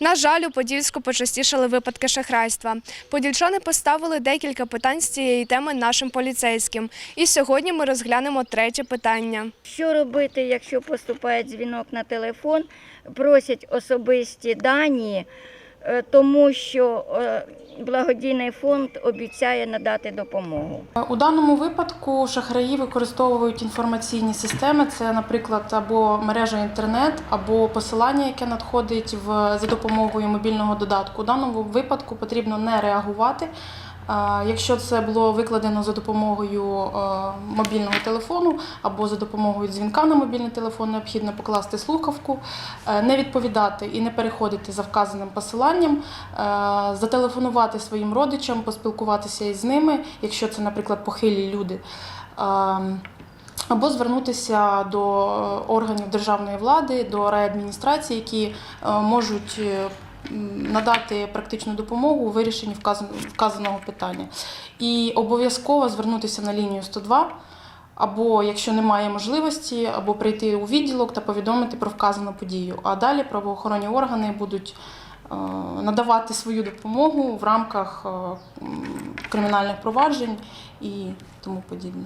На жаль, у Подільську почастішали випадки шахрайства. Подільчани поставили декілька питань з цієї теми нашим поліцейським. І сьогодні ми розглянемо третє питання. Що робити, якщо поступає дзвінок на телефон, просять особисті дані, е, тому що е, благодійний фонд обіцяє надати допомогу. У даному випадку шахраї використовують інформаційні системи. Це, наприклад, або мережа інтернет, або посилання, яке надходить в за допомогою мобільного додатку. У даному випадку потрібно не реагувати. Якщо це було викладено за допомогою е, мобільного телефону або за допомогою дзвінка на мобільний телефон, необхідно покласти слухавку, е, не відповідати і не переходити за вказаним посиланням, е, зателефонувати своїм родичам, поспілкуватися із ними, якщо це, наприклад, похилі люди. Або звернутися до органів державної влади, до райадміністрації, які можуть надати практичну допомогу у вирішенні вказаного питання. І обов'язково звернутися на лінію 102, або якщо немає можливості, або прийти у відділок та повідомити про вказану подію. А далі правоохоронні органи будуть е, надавати свою допомогу в рамках е, кримінальних проваджень і тому подібне.